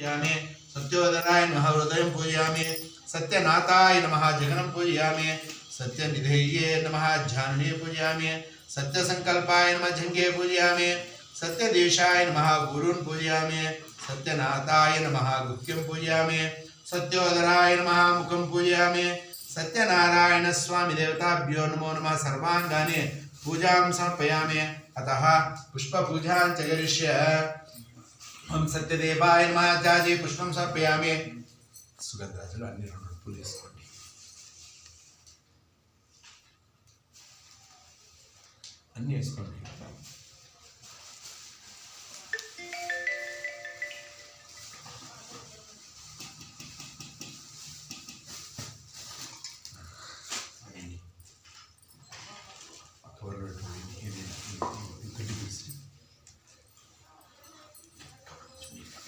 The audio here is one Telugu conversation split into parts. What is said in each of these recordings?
पूजयामि, सत्योदराय नमः हृदयं पूजयामि, सत्यनाथाय नमः जगनं पूजयामि, सत्यनिधेये नमः जानने पूजयामि सत्यसङ्कल्पाय नमः जङ्गे पूजयामि, सत्यदेशाय नमः गुरून् पूजयामि, सत्यनाथाय नमः गुह्यं पूजयामि, सत्योदराय नमः मुखं पूजयामि, सत्यनारायण स्वामी देवताभ्यो नमो नमः सर्वाङ्गानि पूजां समर्पयामि, अतः पुष्पपूजां च करिष्य। ఓం సత్యదేవాయ నమః జాజి పుష్పం సమర్పయామి సుగంధరాజులు అన్ని రెండు పూలు వేసుకోండి అన్ని వేసుకోండి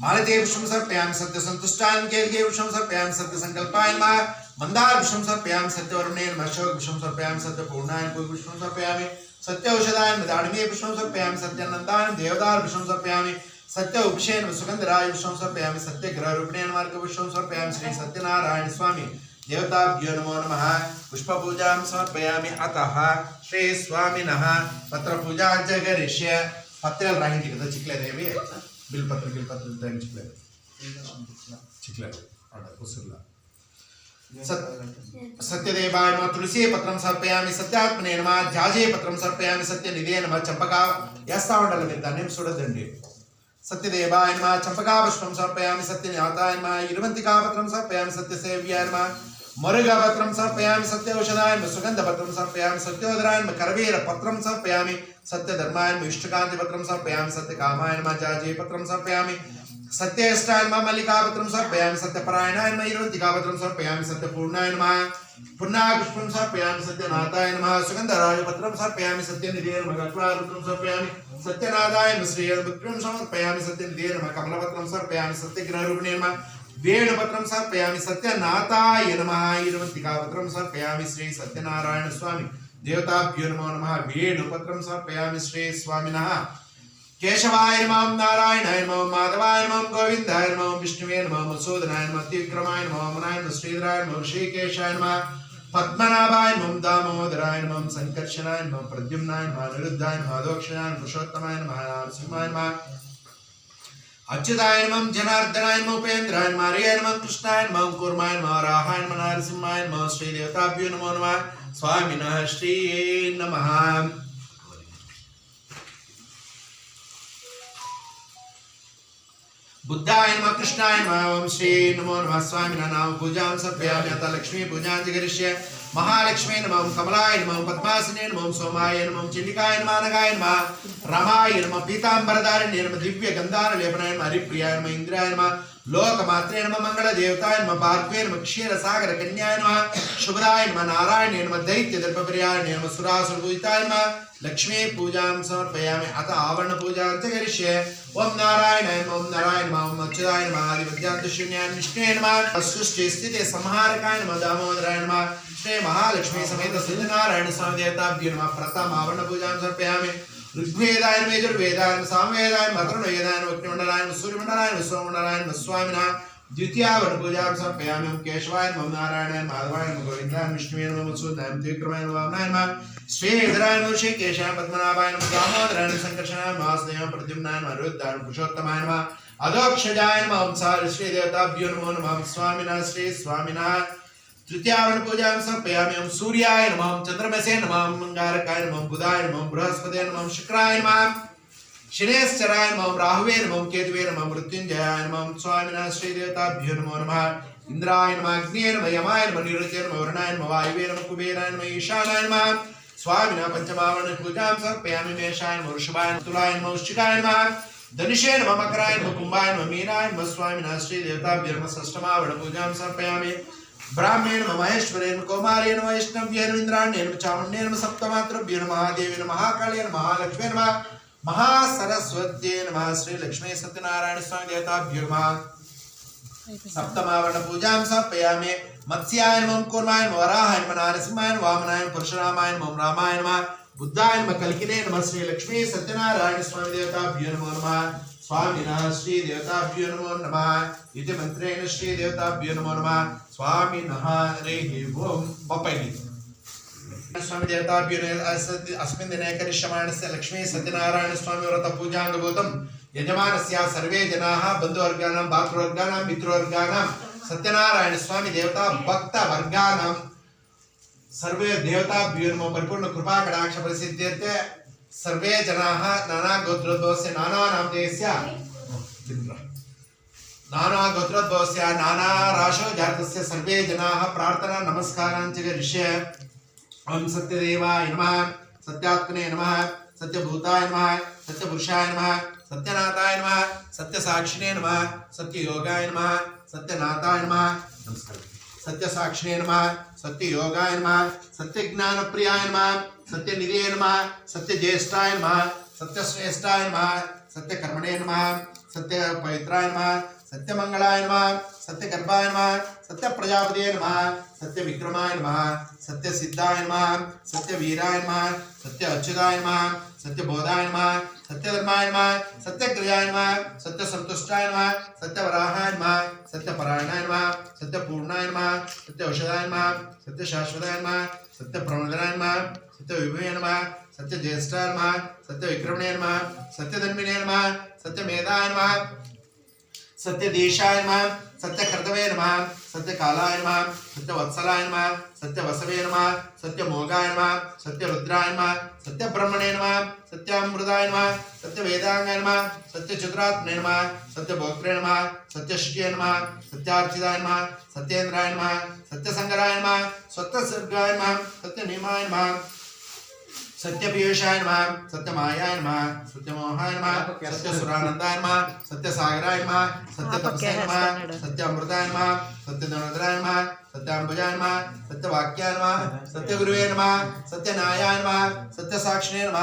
मालदेव विष्णु सर्पयाम सत्य संतुष्टान के लिए सर्पयाम सत्य संकल्पाय नमः मंदार विष्णु सर्पयाम सत्य वरुणे सर्पयाम सत्य पूर्णायन कोई सत्य सर्पयाम देवदार सत्य उपशेन सुगंधराय विष्णु सर्पयाम सत्य ग्रह रूपणे मार्ग विष्णु सर्पयाम श्री सत्यनारायण स्वामी। देवताभ्यो नमो नमः। अतः। బిల్పత్ర గిల్పత్ర సత్యదేవాయ నమ తులసీ పత్రం సమర్పయామి సత్యాత్మనే నమ జాజే పత్రం సమర్పయామి సత్య నిదే నమ చంపక వేస్తా ఉండాలి మీరు దాన్ని చూడద్దండి. సత్యదేవాయ నమ చంపకా పుష్పం సమర్పయామి సత్య నిహతాయ నమ ఇరువంతికా పత్రం సమర్పయామి సత్య మరుగ పత్రం సత్య సుగంధ పత్రం కరవీర పత్రం సర్పయామి सत्य धर्मायन इष्टकांत पत्रम सर्पयामि सत्य कामायन माचार्य पत्रम सर्पयामि सत्य इष्टायन मा मल्लिका पत्रम सर्पयामि सत्य परायणायन मयूरवतिका पत्रम सर्पयामि सत्य पूर्णाय नमः पुन्ना पुष्पम सर्पयामि सत्य नाथाय नमः सुगंधराज पत्रम सर्पयामि सत्य निधेय नमः कल्पराज पत्रम समर्पयामि, सत्यनाथाय श्रीयन पुत्रम सर्पयामि सत्य निधेय नमः कमलपत्रम सर्पयामि सत्य ग्रह रूपिणे नमः सर्पयामि सत्य सत्यनाथाय नमः ईरवंतिका पत्रम सर्पयामि श्री सत्यनारायण स्वामी దేవతాభ్యో నమో నమ. వీణుపత్రం సమర్పయామి శ్రీ స్వామిన. కేశవాయ నమం నారాయణాయ నమం మాధవాయ నమం గోవిందాయ నమం విష్ణువే నమం మసూదనాయ నమ త్రివిక్రమాయ నమం అమనాయ నమ శ్రీధరాయ నమ శ్రీకేశాయ నమ పద్మనాభాయ మం దామోదరాయ మం సంకర్షణాయ మం ప్రద్యుమ్నాయ మా నిరుద్ధాయ మాధోక్షణాయ పురుషోత్తమాయ నరసింహాయ మా అచ్యుతాయ మం జనార్దనాయ ఉపేంద్రాయ మారియాయ మం కృష్ణాయ మం కూర్మాయ మా రాహాయ నరసింహాయ మా శ్రీదేవతాభ్యో నమో నమ नमः नरसिंहाय नमः श्रीदेवताभ्यो नमो नमः स्वामिनः श्री नमः बुद्धाय नमः कृष्णाय नमः ओम श्री नमो नमः स्वामिनः नाम पूजां समर्पयामि अतः लक्ष्मी पूजां च करिष्ये महालक्ष्मी नमः ओम कमलाय नमः ओम पद्मासने नमः ओम सोमाय नमः ओम चिल्लिकाय नमः नगाय नमः रमाय नमः पीताम्बरधारिण्ये नमः दिव्य गन्धार लेपनाय नमः हरिप्रियाय नमः इन्द्राय नमः లోకమాత్రే నమ మంగళ దేవతాయ నమ పార్వే నమ క్షీర సాగర కన్యాయ నమ శుభరాయ నమ నారాయణ నమ దైత్య దర్భప్రియాయ నమ సురాసుర పూజితాయ నమ. లక్ష్మీ పూజాం సమర్పయామి. అత ఆవరణ పూజాంత కరిష్యే ఓం నారాయణ ఓం నారాయణ ఓం అచ్యుతాయ నమ ఆది విద్యాంత శూన్యాయ విష్ణే నమ. సృష్టి స్థితి సంహారకాయ నమ దామోదరాయ నమ. శ్రీ మహాలక్ష్మీ సమేత సిద్ధినారాయణ స్వామి దేవతాభ్యో నమ. ప్రతమ ఆవరణ పూజాం సమర్పయామి. ఋగ్వేదాయన యజుర్వేదాయన సామవేదాయన మకరణవేదాయన వక్రమండలాయన సూర్యమండలాయన విశ్వమండలాయన స్వామిన ద్వితీయావన పూజాం సమర్పయామి కేశవాయ నమ నారాయణాయ మాధవాయ నమ గోవిందాయ విష్ణువే నమ మత్సూదాయ త్రివిక్రమాయ నమ వామనాయ నమ శ్రీధరాయ నమ శ్రీ కేశాయ పద్మనాభాయ నమ దామోదరాయ నమ సంకర్షణాయ నమ ఆసనయ ప్రద్యుమ్నాయ నమ అరుద్ధాయ నమ అదోక్షజాయ నమ హంసారి శ్రీదేవతాభ్యో నమో నమ స్వామిన శ్రీ స్వామినా तृतीयावरण पूजां समर्पयामि ओम सूर्याय नमः चंद्रमसे नमः ओम अंगारकाय नमः बुधाय नमः ओम बृहस्पते नमः शुक्राय नमः शनेश्चराय नमः राहुवे नमः केतुवे नमः मृत्युंजयाय नमः स्वामिनः श्रीदेवताभ्यो नमो नमः इंद्राय नमः अग्निये नमः यमाय नमः निरुचे नमः वरुणाय नमः वायुवे नमः कुबेराय नमः ईशानाय नमः स्वामिनः पञ्चमावरण पूजां समर्पयामि मेषाय नमः वृषभाय नमः तुलाय नमः वृश्चिकाय नमः धनुषे नमः मकराय नमः कुम्भाय नमः मीनाय नमः स्वामिनः श्रीदेवताभ्यो नमः षष्ठमावडपूजां समर्पयामि బ్రాహ్మేణ మహేశ్వరేణ కుమారేణ వైష్ణవ్యేన ఇంద్రాణేన చాముండేన సప్తమాతృభ్యో నమ దేవి మహాకాళే మహాలక్ష్మీ నమ మహాసరస్వత్యే నమ శ్రీ లక్ష్మీ సత్యనారాయణ స్వామి దేవతాభ్యో నమ. సప్తమావరణ పూజాం సమర్పయామి. మత్స్యాయ మం కూర్మాయ వరాహాయ నమ నారసింహాయ వామనాయ పరశురామాయ మం రామాయ నమ బుద్ధాయ నమ కలికినే శ్రీ లక్ష్మీ సత్యనారాయణ స్వామి దేవతాభ్యో నమో నమ. స్వామిన శ్రీ దేవతాభ్యో నమో నమ. ఇది మంత్రేణ శ్రీ దేవతాభ్యో నమో నమ. ಸ್ವಾಮಿ ನಃ ಓಂ ಬಪ್ಪಿ ಸ್ವಾಮಿ ದೇವತಾಭ್ಯುನಯ ಅಸ್ಮಿನ್ ದಿನ ಕರಿಷ್ಯಮಾಣಸ್ಯ ಲಕ್ಷ್ಮೀ ಸತ್ಯನಾರಾಯಣ ಸ್ವಾಮಿ ವ್ರತ ಪೂಜಾಂಗಭೂತಂ ಯಜಮಾನಸ್ಯ ಸರ್ವೇ ಜನಾಃ ಬಂಧುವರ್ಗಾನಾಂ, ಭಾತೃವರ್ಗಾನಾಂ, ಮಿತ್ರವರ್ಗಾನಾಂ, ಸತ್ಯನಾರಾಯಣ ಸ್ವಾಮಿ ದೇವತಾ ಭಕ್ತ ವರ್ಗಾನಾಂ ಸರ್ವೇ ದೇವತಾಭ್ಯೋ ನಮ. ಪರಿಪೂರ್ಣ ಕೃಪಾ ಕಡಾಕ್ಷ ಪ್ರಸಿದ್ಧತೆ. ಸರ್ವೇ ಜನಾಃ ನಾನಾ ಗೋತ್ರದೋಸ್ಯ ನಾನಾ ನಾಮ ನಾಮಧೇಯಸ್ಯ. నానా గోత్రోద్భవస్య నానా రాశో జాతస్య సర్వే జనాః ప్రార్థనా నమస్కారాంచ కరిష్య ఓం సత్యదేవాయ నమః సత్యాత్మనే నమః సత్యభూతాయ నమః సత్యపురుషాయ నమః సత్యనాథాయ నమః సత్యసాక్షినే నమః సత్యయోగాయ నమః సత్యనాథాయ నమః నమస్కారం సత్యసాక్షినే నమః సత్యయోగాయ నమః సత్యజ్ఞానప్రియాయ నమః సత్యనిధే నమః సత్యజ్యేష్ఠాయ నమః సత్యశ్రేష్ఠాయ నమః సత్యకర్మణే నమః సత్యపవిత్రాయ నమః సత్యమంగళాయ నమ సత్యగర్భాయ నమ సత్యప్రజాపతియే నమ సత్యవిక్రమాయ నమ సత్యసిద్ధాయ నమ సత్యవీరాయ నమ సత్య అచ్యుతాయ నమ సత్యబోధాయ నమ సత్యధర్మాయ నమ సత్యక్రియాయ నమ సత్యసంతుష్టాయ నమ సత్యవరాహాయ నమ సత్యపరాయణాయ నమ సత్యపూర్ణాయ నమ సత్యౌషధాయ నమ సత్యశాశ్వతాయ నమ సత్యప్రమోదనాయ నమ సత్యవిభూయ నమ సత్యజ్యేష్ఠాయ నమ సత్యవిక్రమణే నమ సత్యధన్మినే నమ సత్యమేధాయ నమ సత్యదేశాయ నమ సత్యకృతవే నమ సత్యకాలాయ నమ సత్యవత్సలాయ నమ సత్యవసవే నమ సత్యమోగాయ నమ సత్యరుద్రాయ నమ సత్యబ్రహ్మణే నమ సత్యామృతాయ నమ సత్యవేదాంగాయ నమ సత్యచతురాత్మే నమ సత్యభోక్త్రే నమ సత్యశుచే నమ సత్యార్చితాయ నమ సత్యేంద్రాయ నమ సత్యసంగరాయ నమ సత్యసర్గాయ నమ సత్యనిమాయ నమ సత్యపీయూషాయ నమ సత్యమాయాయ నమ సత్యమోహాయ నమ సత్యసురానందాయ నమ సత్యసాగరాయ నమ సత్యతపసాయ నమ సత్యామృతాయ నమ సత్యధనుద్రాయ నమ సత్యాంబుజాయ నమ సత్యవాక్యాయ నమ సత్యగురువే నమ సత్యనాయాయ నమ సత్యసాక్షిణే నమ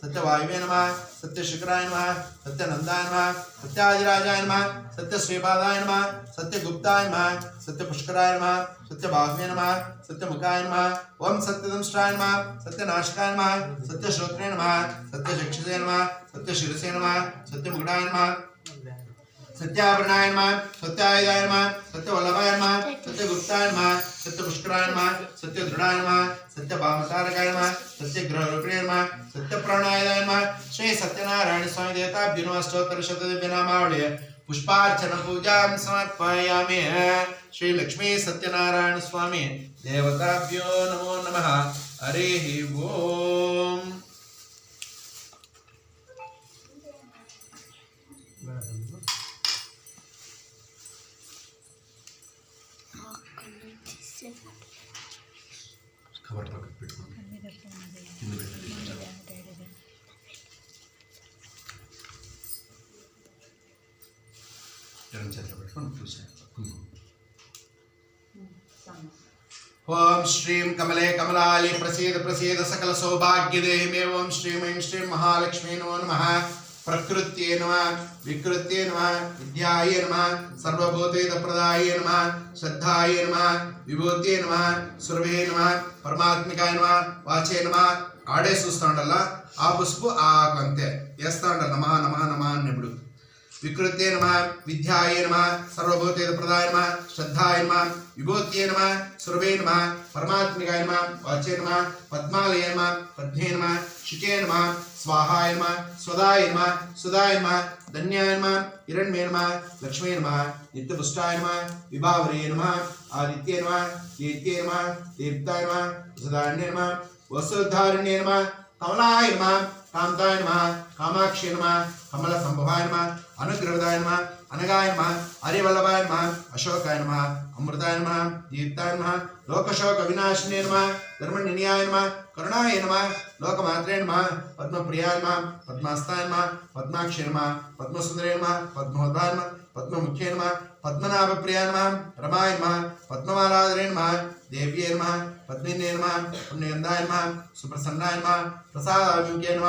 సత్యవాయువే నమ సత్యశుక్రాయ నమ సత్యనందాయ నమ సత్యాదిరాజాయ నమ సత్యశ్రీపాదాయ నమ सत्य गुप्ताय नमः सत्य पुष्कराय नमः सत्य बाह्य नमः सत्य मुखाय नमः, ओम सत्य सत्यदंष्टाय नमः सत्य नाशकाय नमः सत्य श्रोत्रे नमः सत्य चक्षुषे नमः सत्य शिरसे नमः सत्य मुगुणाय नमः, सत्याभरणाय नमः सत्यायुधाय नमः सत्य वल्लभाय नमः सत्य गुप्ताय नमः सत्य पुष्कराय नमः सत्य दृढ़ाय नमः सत्य बामसारकाय नमः सत्य ग्रह रूपिणे नमः सत्य प्राणाय नमः, श्री सत्यनारायण स्वामी देवताभ्यो नमः स्तोत्र शतदिव्य नामावलिः पुष्पार्चन पूजा समर्पयामि। श्री लक्ष्मी सत्यनारायण स्वामी देवताभ्यो नमो नमः। हरिः ओम्। ఎడం చేతిలో పెట్టుకొని చూసాను ఓం శ్రీం కమలే కమలాలి ప్రసీద ప్రసీద సకల సౌభాగ్యదేహమే ఓం శ్రీం ఐం శ్రీం మహాలక్ష్మీ నమో నమ. ప్రకృత్యే నమ వికృత్యే నమ విద్యాయే నమ సర్వభూతేత ప్రదాయే నమ శ్రద్ధాయే నమ విభూత్యే నమ సురభే నమ పరమాత్మికాయ నమ వాచే నమ. ఆడే చూస్తూ ఉండాల? ఆ పసుపు ఆ ఆకు అంతే వేస్తా ఉండాలి. నమ నమ నమ అన్నప్పుడు. వికృతే నమ విద్యాయే నమ సర్వభూతేత ప్రదాయ నమ శ్రద్ధాయ నమ విభూత్యే నమ సురభే నమ పరమాత్మికాయ నమ వాచే నమ పద్మాలయ నమ పద్మే నమ శుచే నమ స్వాహాయ నమ స్వదాయ నమ సుదాయ నమ ధన్యాయ నమ హిరణ్మే నమ లక్ష్మీ నమ నిత్యపుష్టాయ నమ విభావరే నమ ఆదిత్యే నమ దీత్యే నమ దీప్తాయ నమ సుధాన్య నమ వసుధారణ్యే నమ కమలాయ నమ కాంతాయ నమ కామాక్షి నమ కమల సంభవాయ నమ అనుగ్రహదాయ నమ అనగాయ నమ హరివల్లభాయ నమ అశోకాయ నమ అమృతాయ నమ దీప్తాయ నమ లోకశోక వినాశినే నమ ధర్మనిన్యాయ నమ కరుణాయ నమ లోకమాత్రే నమ పద్మప్రియాయ నమ పద్మాస్తాయ నమ పద్మాక్షి నమ పద్మసుందరే నమ పద్మోద్భాయ నమ పద్మముఖ్యే నమ పద్మనాభప్రియాయ నమ రమాయ నమ పద్మమాలాధరే నమ దేవ్యే నమ పద్మిన్యే నమ పుణ్యగంధాయ నమ సుప్రసన్నాయ నమ ప్రసాదాభిముఖ్యే నమ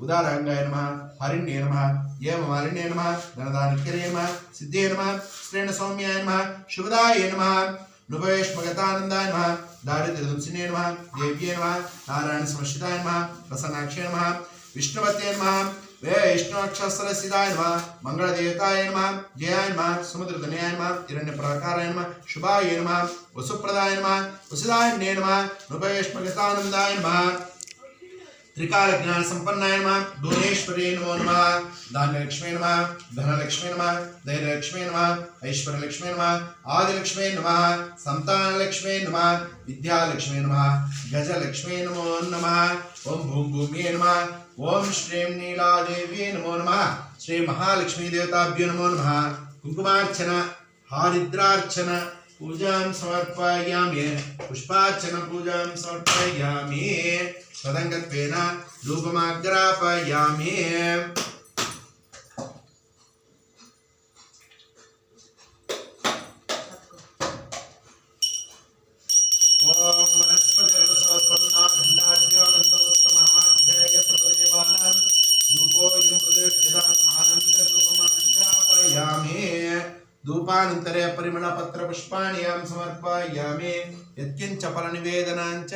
ఉదారాంగాయ నమ హరిణ్యే నమ ఏమ హరిణ్యే నమ ధనదానిక్యరే నమ సిద్ధే నమ శ్రేణ సౌమ్యాయ నమ శుభదాయ నమ నృపేష్మగతానందాయ నమ దారిద్ర్యదుంసినే నమ దేవ్యే నమ నారాయణ సమశ్రితాయ నమ ప్రసన్నాక్షే నమ విష్ణువతే నమ వైష్ణవక్షరసిదాయ నమ మంగళదేవతాయ నమ జయాయ నమ సముద్రధనయాయ నమ హిరణ్యప్రాకారాయ నమ శుభాయ నమ వసుప్రదాయ నమ వసుదాయ నమ నృపేష్మగతానందాయ నమ. త్రికాల జ్ఞాన సంపన్నాయ నమ. భువనేశ్వరి నమో నమ. ధాన్యలక్ష్మీ నమ. ధనలక్ష్మీ నమ. ధైర్యలక్ష్మీ నమ. ఐశ్వర్యలక్ష్మీ నమ. ఆదిలక్ష్మీ నమ. సంతానలక్ష్మీ నమ. విద్యాలక్ష్మీ నమ. గజలక్ష్మీ నమో నమ. ఓం భూం భూమ్యే నమ. ఓం శ్రీం నీలాదేవి నమో నమ. శ్రీ మహాలక్ష్మీ దేవతాభ్యో నమో నమ. కుంకుమార్చన హారిద్రార్చన పూజాం సమర్పయామి పుష్పార్చన పూజాం సమర్పయామి తదంగత్వేన ధూపమాగ్రాపయామి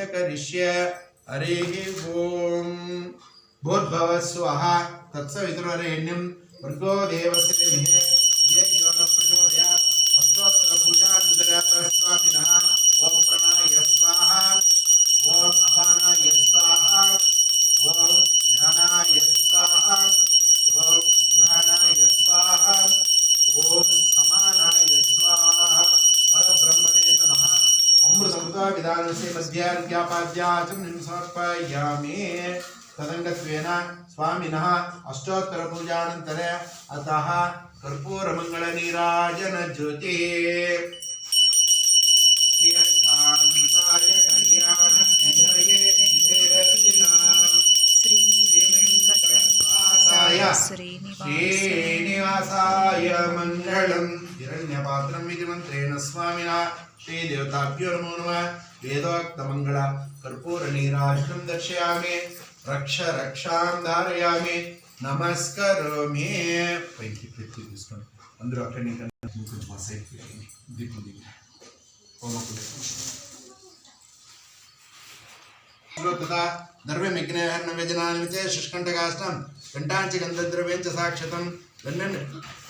కరిష్య హరి ఓం భూర్భవస్వ తత్సవితురేణ్యం తత్సవితుర్వరేణ్యం భర్గో మధ్యార్ఘ్యాపాద్యాచం సమర్పయామి తదంగత్వేన స్వామినः అష్టోత్తర పూజానంతరే అతः హిరణ్యపాత్రం ఇది మంత్రేణ స్వామినా శ్రీదేవతాభ్యో నమో నమ. వేదోక్తమంగళ కర్పూర నీరాజనం దర్శయామి. రక్ష రక్షాం ధారయామి. నమస్కరోమి. పైకి పెట్టి తీసుకోండి అందరూ అక్కడి కొంచెం మా సైడ్ దీపం దిగి తథా ద్రవ్యమిగ్నేహన్న వ్యజనానిమితే శుష్కంఠకాష్టం. घण्टाञ्च गन्धद्रव्यञ्च साक्षतं गण्यन्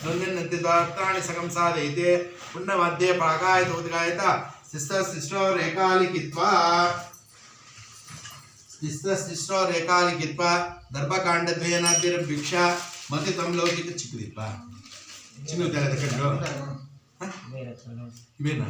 गण्यन्नन्तिदार्ताणि सकं साधयिते पुण्यमध्ये प्रागायत उद्गायत शिष्टशिष्टोरेखालिखित्वा शिष्टशिष्टोरेखालिखित्वा दर्भकाण्डद्वयेनाद्यभिक्ष मति तं लौकिक चिक्रित्व ಚಿನ್ನದಾಗದಕ್ಕಂಡು ಇವೇನಾ